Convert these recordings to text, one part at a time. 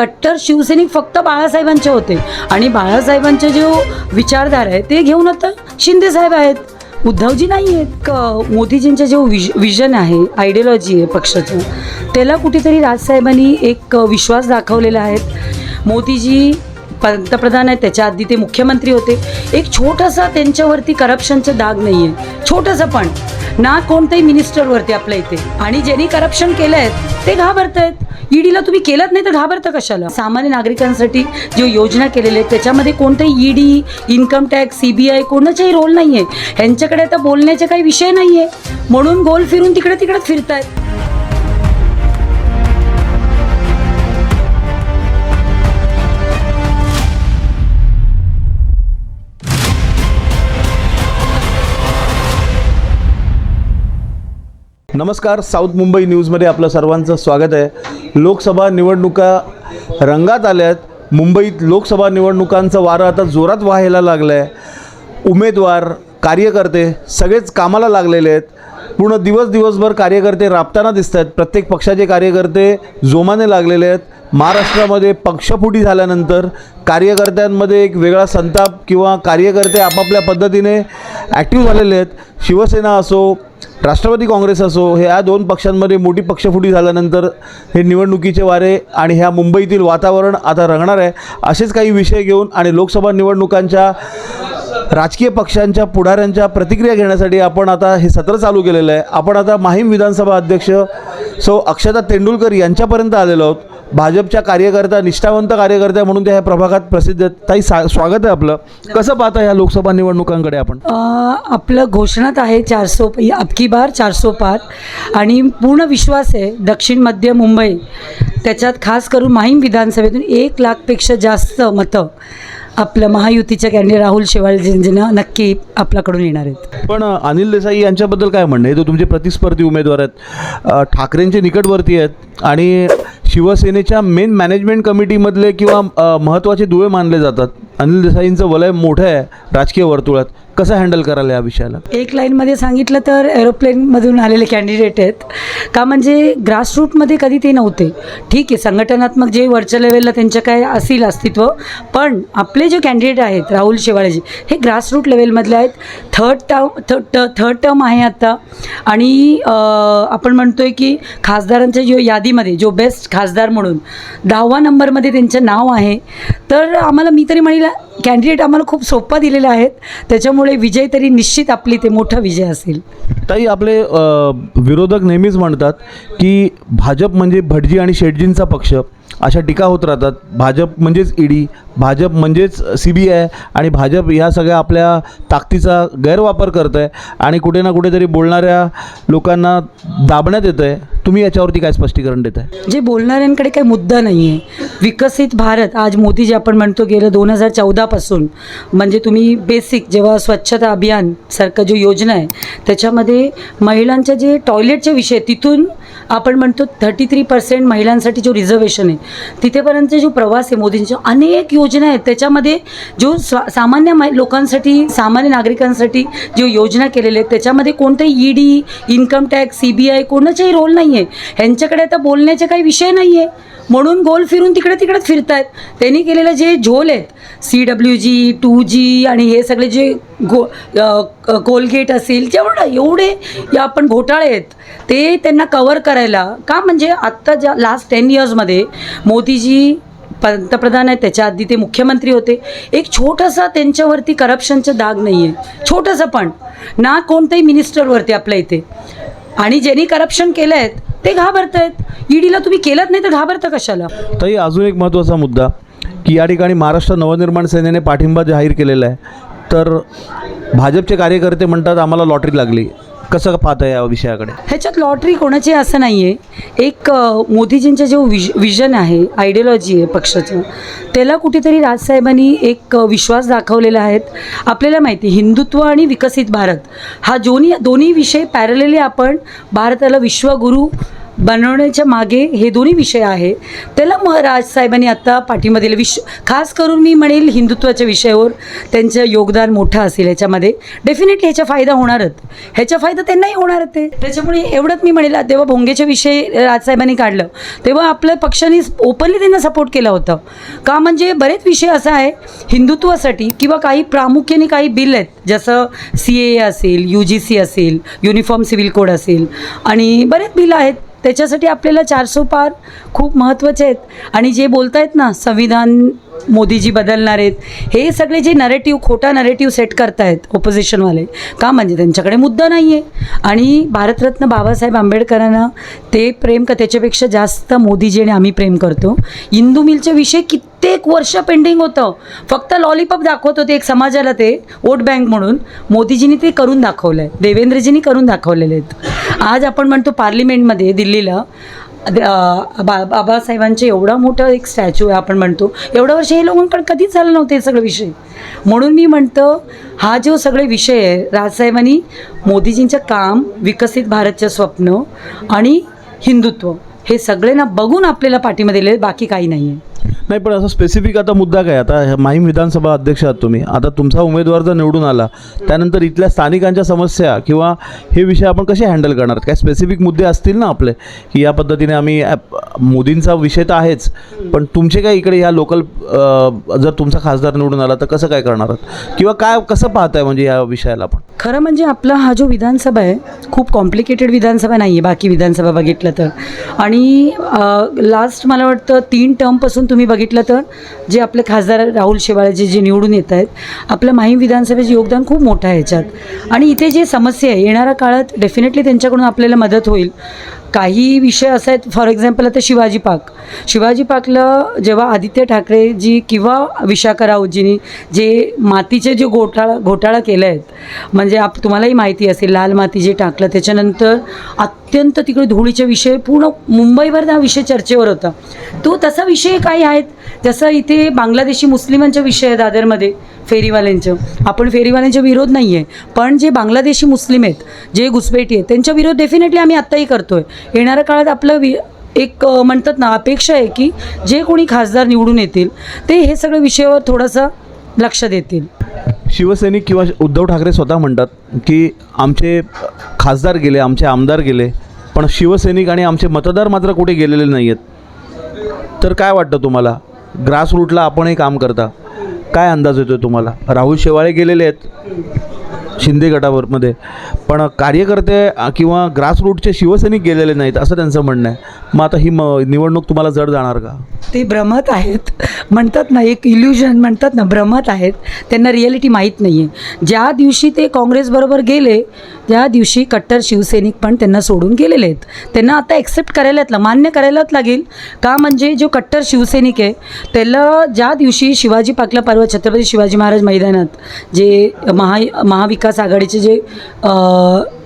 कट्टर शिवसैनिक फक्त बाळासाहेबांचे होते. आणि बाळासाहेबांचे जो विचारधारा आहे ते घेऊन आता शिंदे साहेब आहेत. उद्धवजी नाही आहेत. क- मोदीजींचं जो विज विजन आहे आयडियॉलॉजी आहे पक्षाचं त्याला कुठेतरी राजसाहेबांनी एक विश्वास दाखवलेला आहे. मोदीजी पंतप्रधान आहेत त्याच्या आधी ते मुख्यमंत्री होते. एक छोटासा त्यांच्यावरती करप्शनचं दाग नाही आहे छोटंसं पण. ना कोणत्याही मिनिस्टरवरती आपल्या इथे. आणि ज्यांनी करप्शन केलं आहे ते घाबरत आहेत ईडीला तुम्ही केलंच नाही तर घाबरता कशाला? सामान्य नागरिकांसाठी जो योजना केलेल्या आहेत त्याच्यामध्ये कोणतंही ED income tax C B I कोणाचाही रोल नाही आहे ह्यांच्याकडे आता बोलण्याचे काही विषय नाही आहे म्हणून गोल फिरून तिकडे तिकडे फिरतायत. नमस्कार साऊथ मुंबई न्यूजमध्ये आपलं सर्वांचं स्वागत आहे. लोकसभा निवडणुका रंगात आल्यात मुंबईत लोकसभा निवडणुकांचं वारं आता जोरात व्हायला लागलं आहे उमेदवार कार्यकर्ते सगळेच कामाला लागलेले आहेत. पूर्ण दिवस दिवसभर कार्यकर्ते राबताना दिसत आहेत. प्रत्येक पक्षाचे कार्यकर्ते जोमाने लागलेले आहेत. महाराष्ट्रामध्ये पक्षफुटी झाल्यानंतर कार्यकर्त्यांमध्ये एक वेगळा संताप किंवा कार्यकर्ते आपापल्या पद्धतीने ॲक्टिव्ह झालेले आहेत. शिवसेना असो राष्ट्रवादी काँग्रेस असो ह्या दोन पक्षांमध्ये मोठी पक्षफुटी झाल्यानंतर हे निवडणुकीचे वारे आणि ह्या मुंबईतील वातावरण आता रंगणार आहे असेच काही विषय घेऊन आणि लोकसभा निवडणुकांच्या राजकीय पक्षांच्या पुढाऱ्यांच्या प्रतिक्रिया घेण्यासाठी आपण आता हे सत्र चालू केलेलं आहे. आपण आता माहीम विधानसभा अध्यक्ष सौ अक्षता तेंडुलकर यांच्यापर्यंत आलेलो आहोत. भाजपच्या कार्यकर्ता निष्ठावंत कार्यकर्त्या म्हणून त्या ह्या प्रभागात प्रसिद्ध आहेत. ताई सा स्वागत आहे आपलं. कसं पाहता ह्या लोकसभा निवडणुकांकडे आपण? आपलं घोषणात आहे चारसो अबकी बार चारसो पार. आणि पूर्ण विश्वास आहे दक्षिण मध्य मुंबई. त्याच्यात खास करून माहीम विधानसभेतून एक लाखपेक्षा जास्त मतं आपलं महायुतीच्या कॅन्डिडेट राहुल शेवाळजींना नक्की आपल्याकडून येणार आहेत. पण अनिल देसाई यांच्याबद्दल काय म्हणणं आहे? तो तुमचे प्रतिस्पर्धी उमेदवार आहेत. ठाकरेंचे निकटवर्ती आहेत. आणि शिवसेनेच्या मेन मॅनेजमेंट कमिटीमधले किंवा महत्त्वाचे दुवे मानले जातात. अनिल देसाईंचं वलय मोठं आहे राजकीय वर्तुळात. कसं हँडल करायला या विषयाला? एक लाईनमध्ये सांगितलं तर एरोप्लेनमधून आलेले कॅन्डिडेट आहेत. का म्हणजे ग्रासरूटमध्ये कधी ते नव्हते. ठीक आहे संघटनात्मक जे वरच्या लेवलला त्यांच्या काय असेल अस्तित्व पण आपले जे कॅन्डिडेट आहेत राहुल शेवाळेजी हे ग्रासरूट लेवलमधले आहेत. थर्ड टर्म थर्ड टर्म आहे आता. आणि आपण म्हणतो आहे की खासदारांच्या जो यादीमध्ये जो बेस्ट खासदार म्हणून दहावा नंबरमध्ये त्यांचं नाव आहे. तर आम्हाला मी तरी म्हणेल कॅन्डिडेट आम्हाला खूप सोपा दिलेला आहेत. त्याच्यामुळे विजय तरी निश्चित आपली ते मोठा विजय असेल. ताई आपले विरोधक नेहमीच म्हणतात की भाजप म्हणजे भटजी आणि शेटजींचा पक्ष. अशा टीका होत राहतात. भाजप म्हणजेच ईडी भाजप म्हणजेच सी बी आय आणि भाजप ह्या सगळ्या आपल्या ताकदीचा गैरवापर करत आहे आणि कुठे ना कुठेतरी बोलणाऱ्या लोकांना दाबण्यात येतं आहे तुम्ही याच्यावरती काय स्पष्टीकरण देत आहे जे बोलणाऱ्यांकडे काही मुद्दा नाही आहे विकसित भारत आज मोदी जे आपण म्हणतो गेलं दोन हजार चौदापासून म्हणजे तुम्ही बेसिक जेव्हा स्वच्छता अभियान सारखं जो योजना आहे त्याच्यामध्ये महिलांच्या जे टॉयलेटचे विषय तिथून आपण म्हणतो थर्टी थ्री पर्सेंट महिलांसाठी जो रिझर्वेशन आहे तिथेपर्यंत जो प्रवास आहे मोदींच्या अनेक योजना आहेत. त्याच्यामध्ये जो स्वा सामान्य मा लोकांसाठी सामान्य नागरिकांसाठी जो योजना केलेल्या आहेत त्याच्यामध्ये कोणतंही ED income tax C B I कोणाचाही रोल नाही आहे ह्यांच्याकडे आता बोलण्याचे काही विषय नाही आहे म्हणून गोल फिरून तिकडे तिकडेच फिरतायत. त्यांनी केलेले जे झोल आहेत C W G two G आणि हे सगळे जे गो कोलगेट असेल जेवढं एवढे या आपण घोटाळे आहेत ते त्यांना कवर करायला का? म्हणजे आत्ता ज्या लास्ट टेन इयर्समध्ये मोदीजी पंतप्रधान आहेत त्याच्या आधी ते मुख्यमंत्री होते. एक छोटासा त्यांच्यावरती करप्शनचा दाग नाही आहे छोटंसं पण. ना कोणत्याही मिनिस्टरवरती आपल्या इथे. आणि ज्यांनी करप्शन केलं आहे ते घाबरत आहेत ईडीला तुम्ही केलंच नाही तर घाबरता कशाला? तरी अजून एक महत्त्वाचा मुद्दा की या ठिकाणी महाराष्ट्र नवनिर्माण सेनेने पाठिंबा जाहीर केलेला आहे. तर भाजपचे कार्यकर्ते म्हणतात आम्हाला लॉटरी लागली. कसं पाहतं या विषयाकडे? ह्याच्यात लॉटरी कोणाची असं नाही आहे एक मोदीजींचं जो विज विजन आहे आयडियॉलॉजी आहे पक्षाचं त्याला कुठेतरी राजसाहेबांनी एक विश्वास दाखवलेला आहे. आपल्याला माहिती आहे, हिंदुत्व आणि विकसित भारत हा दोन्ही दोन्ही विषय पॅरलेली आपण भारताला विश्वगुरू बनवण्याच्या मागे हे दोन्ही विषय आहे. त्याला मग राजसाहेबांनी आत्ता पाठिंबा दिला. विश खास करून मी म्हणेल हिंदुत्वाच्या विषयावर त्यांचं योगदान मोठं असेल याच्यामध्ये. डेफिनेटली ह्याचा फायदा होणारच. ह्याचा फायदा त्यांनाही होणारच ते. त्याच्यामुळे एवढंच मी म्हणेल तेव्हा भोंगेच्या विषय राजसाहेबांनी काढलं. तेव्हा आपल्या पक्षाने ओपनली त्यांना सपोर्ट केला होता. का म्हणजे बरेच विषय असा आहे हिंदुत्वासाठी किंवा काही प्रामुख्याने काही बिल आहेत. जसं सी ए असेल यू जी सी असेल युनिफॉर्म सिव्हिल कोड असेल आणि बरेच बिल आहेत. त्याच्यासाठी आपल्याला चारसो पार खूप महत्त्वाचे आहेत. आणि जे बोलत आहेत ना संविधान मोदीजी बदलणार आहेत हे सगळे जे नरेटिव्ह खोटा नरेटिव्ह सेट करतायत ओपोजिशनवाले का म्हणजे त्यांच्याकडे मुद्दा नाही आहे आणि भारतरत्न बाबासाहेब आंबेडकरांना ते प्रेम का त्याच्यापेक्षा जास्त मोदीजी आणि आम्ही प्रेम करतो. इंदू मिलच्या विषय कित्येक वर्ष पेंडिंग होतं. फक्त लॉलीपॉप दाखवत होते एक समाजाला ते वोट बँक म्हणून. मोदीजींनी ते करून दाखवलं आहे देवेंद्रजींनी करून दाखवलेले आहेत. आज आपण म्हणतो पार्लिमेंटमध्ये दिल्लीला बा बाबासाहेबांचे एवढा मोठा एक स्टॅच्यू आहे आपण म्हणतो. एवढं वर्ष हे लोकांकडे कधीच झालं नव्हते हे सगळे विषय. म्हणून मी म्हणतो हा जो सगळे विषय आहे राजसाहेबांनी मोदीजींचं काम विकसित भारतचं स्वप्न आणि हिंदुत्व हे सगळे ना बघून आपल्याला पाठीमध्ये दिले बाकी काही नाही आहे नाही पण असं स्पेसिफिक आता मुद्दा काय? आता ह्या माहीम विधानसभा अध्यक्ष आहात तुम्ही. आता तुमचा उमेदवार जर निवडून आला त्यानंतर इथल्या स्थानिकांच्या समस्या किंवा हे विषय आपण कसे हँडल करणार? काय स्पेसिफिक मुद्दे असतील ना आपले? की या पद्धतीने आम्ही मोदींचा विषय तर आहेच पण तुमचे काय इकडे ह्या लोकल जर तुमचा खासदार निवडून आला तर कसं काय करणार आहात? किंवा काय कसं पाहताय म्हणजे या विषयाला आपण? खरं म्हणजे आपला हा जो विधानसभा आहे खूप कॉम्प्लिकेटेड विधानसभा नाही आहे बाकी विधानसभा बघितलं तर. आणि लास्ट मला वाटतं तीन टर्मपासून तुम्ही बघितलं तर जे आपले खासदार राहुल शेवाळेचे जे निवडून येत आहेत आपलं माहीम विधानसभेचे योगदान खूप मोठं आहे ह्याच्यात आणि इथे जे समस्या आहे येणाऱ्या काळात डेफिनेटली त्यांच्याकडून आपल्याला मदत होईल. काही विषय असे आहेत. फॉर एक्झाम्पल आता शिवाजी पाक शिवाजी पार्कला जेव्हा आदित्य ठाकरेजी किंवा विशाखा राऊतजींनी जे मातीचे जे घोटाळा घोटाळा केले आहेत म्हणजे आप तुम्हालाही माहिती असेल लाल माती जे टाकलं त्याच्यानंतर अत्यंत तिकडे धुळीचे विषय पूर्ण मुंबईवर हा विषय चर्चेवर होता. तो तसा विषय काही आहेत जसं इथे बांगलादेशी मुस्लिमांचा विषय आहे दादरमध्ये फेरीवाल्यांचं. आपण फेरीवाल्यांच्या विरोध नाही आहे पण जे बांगलादेशी मुस्लिम आहेत जे घुसपेटी आहेत त्यांच्या विरोध डेफिनेटली आम्ही आत्ताही करतो आहे येणाऱ्या काळात आपलं वि एक म्हणतात ना अपेक्षा आहे की जे कोणी खासदार निवडून येतील ते हे सगळ्या विषयावर थोडंसं लक्ष देतील. शिवसैनिक किंवा उद्धव ठाकरे स्वतः म्हणतात की आमचे खासदार गेले आमचे आमदार गेले पण शिवसैनिक आणि आमचे मतदार मात्र कुठे गेलेले नाही आहेत तर काय वाटतं तुम्हाला? ग्रासरूटला आपणही काम करता. काय अंदाज येतो तुम्हाला? राहुल शेवाळे गेलेले आहेत शिंदे गटावरमध्ये पण कार्यकर्ते किंवा ग्रासरूटचे शिवसैनिक गेलेले नाहीत असं त्यांचं म्हणणं आहे. मग आता ही म निवडणूक तुम्हाला जड जाणार का? ते भ्रमत आहेत. म्हणतात ना एक इल्युजन म्हणतात ना भ्रमत आहेत. त्यांना रिॲलिटी माहीत नाही आहे ज्या दिवशी ते काँग्रेसबरोबर गेले त्या दिवशी कट्टर शिवसैनिक पण त्यांना सोडून गेलेले आहेत. त्यांना आता ॲक्सेप्ट करायलाच मान्य करायलाच लागेल. का म्हणजे जो कट्टर शिवसैनिक आहे त्याला ज्या दिवशी शिवाजी पाकला परवा छत्रपती शिवाजी महाराज मैदानात जे महा महाविकास आघाडीचे जे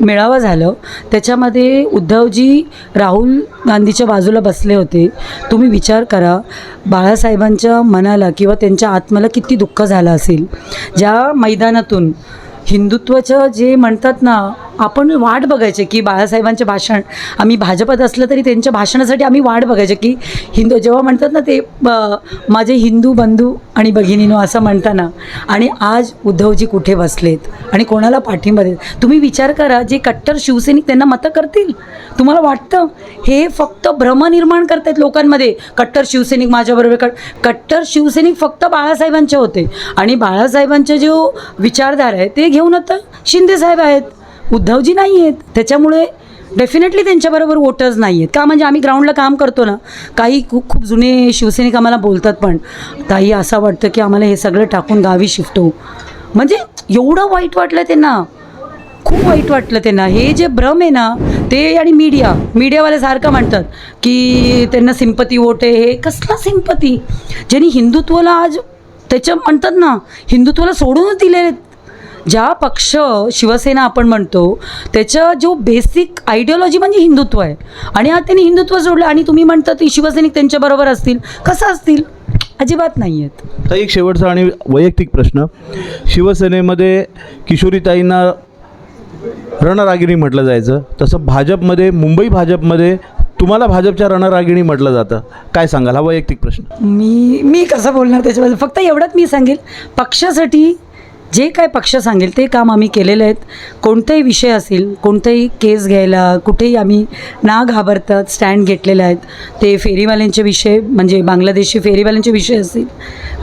मेळावा झालं. त्याच्यामध्ये उद्धवजी राहुल गांधीच्या बाजूला बसले होते. तुम्ही विचार करा बाळासाहेबांच्या मनाला किंवा त्यांच्या आत्म्याला किती दुःख झालं असेल. ज्या मैदानातून हिंदुत्वाचं जे म्हणतात ना आपण वाट बघायचे की बाळासाहेबांचे भाषण. आम्ही भाजपात असलं तरी त्यांच्या भाषणासाठी आम्ही वाट बघायचे की हिंदू जेव्हा म्हणतात ना ते ब- माझे हिंदू बंधू आणि भगिनीनो असं म्हणताना आणि आज उद्धवजी कुठे बसलेत आणि कोणाला पाठिंबा देत? तुम्ही विचार करा जे कट्टर शिवसैनिक त्यांना मतं करतील. तुम्हाला वाटतं? हे फक्त भ्रम निर्माण करतायत लोकांमध्ये. कट्टर शिवसैनिक माझ्याबरोबर कट कट्टर शिवसैनिक फक्त बाळासाहेबांचे होते. आणि बाळासाहेबांचे जो विचारधारा आहे ते घेऊन आता शिंदेसाहेब आहेत. उद्धवजी नाही आहेत त्याच्यामुळे डेफिनेटली त्यांच्याबरोबर वोटर्स नाही आहेत का म्हणजे आम्ही ग्राउंडला काम करतो ना काही खूप खूप जुने शिवसैनिक आम्हाला बोलतात पण ताई असं वाटतं की आम्हाला हे सगळं टाकून गावी शिफ्ट होऊ. म्हणजे एवढं वाईट वाटलं त्यांना. खूप वाईट वाटलं त्यांना. हे जे भ्रम आहे ना ते आणि मीडिया मीडियावाले सारखं म्हणतात की त्यांना सिंपती वोट आहे. हे कसला सिंपती ज्यांनी हिंदुत्वाला आज त्याच्या म्हणतात ना हिंदुत्वाला सोडूनच दिले ज्या पक्ष शिवसेना आपण म्हणतो त्याचं जो बेसिक आयडिओलॉजी म्हणजे हिंदुत्व आहे. आणि आज त्यांनी हिंदुत्व सोडलं आणि तुम्ही म्हणता ती शिवसैनिक त्यांच्याबरोबर असतील. कसं असतील? अजिबात नाही आहेत. तर एक शेवटचा आणि वैयक्तिक प्रश्न. शिवसेनेमध्ये किशोरीताईंना रणरागिणी म्हटलं जायचं. तसं भाजपमध्ये मुंबई भाजपमध्ये तुम्हाला भाजपच्या रणरागिणी म्हटलं जातं. काय सांगाल? हा वैयक्तिक प्रश्न. मी मी कसं बोलणार त्याच्याबद्दल? फक्त एवढंच मी सांगेल. पक्षासाठी जे काय पक्ष सांगेल ते काम आम्ही केलेलं आहेत. कोणताही विषय असेल कोणताही केस घ्यायला कुठेही आम्ही ना घाबरतात स्टँड घेतलेले आहेत. ते फेरीवाल्यांचे विषय म्हणजे बांगलादेशी फेरीवाल्यांचे विषय असतील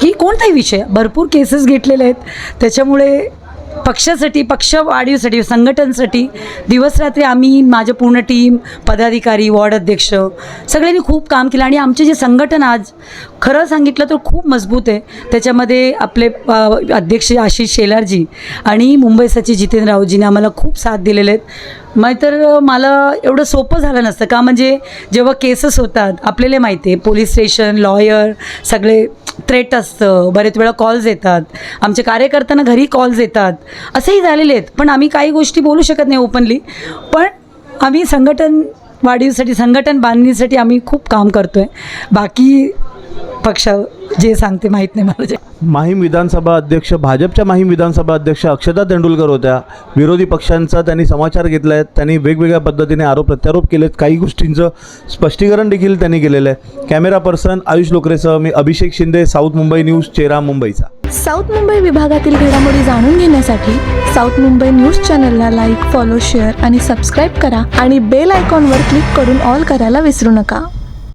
की कोणताही विषय भरपूर केसेस घेतलेले आहेत. त्याच्यामुळे पक्षासाठी पक्ष वाढीसाठी संघटनसाठी दिवसरात्री आम्ही माझं पूर्ण टीम पदाधिकारी वॉर्ड अध्यक्ष सगळ्यांनी खूप काम केलं. आणि आमचे जे संघटन आज खरं सांगितलं तर खूप मजबूत आहे. त्याच्यामध्ये आपले अध्यक्ष आशिष शेलारजी आणि मुंबई सचिव जितेंद्र राऊतजीने आम्हाला खूप साथ दिलेले आहेत. नाही तर मला एवढं सोपं झालं नसतं. का म्हणजे जेव्हा केसेस होतात आपल्याला माहिती आहे पोलीस स्टेशन लॉयर सगळे थ्रेट असतं. बरेच वेळा कॉल्स येतात. आमच्या कार्यकर्त्यांना घरी कॉल्स येतात. असेही झालेले आहेत. पण आम्ही काही गोष्टी बोलू शकत नाही ओपनली पण आम्ही संघटन वाढीसाठी संघटन बांधणीसाठी आम्ही खूप काम करतो आहे बाकी पक्ष जे सांगते माहीत नाही मला. जे माहीम विधानसभा अध्यक्ष भाजपच्या माहीम विधानसभा अध्यक्ष अक्षता तेंडुलकर होत्या. विरोधी पक्षांचा त्यांनी समाचार घेतला आहे त्यांनी वेगवेगळ्या पद्धतीने आरोप प्रत्यारोप केलेत. काही गोष्टींचं स्पष्टीकरण देखील त्यांनी केलेलं आहे. कॅमेरा पर्सन आयुष लोकरेसह मी अभिषेक शिंदे साऊथ मुंबई न्यूज चेहरा मुंबईचा. साऊथ मुंबई विभागातील घडामोडी जाणून घेण्यासाठी साऊथ मुंबई न्यूज चॅनलला लाईक फॉलो शेअर आणि सबस्क्राईब करा आणि बेल आयकॉनवर क्लिक करून ऑल करायला विसरू नका.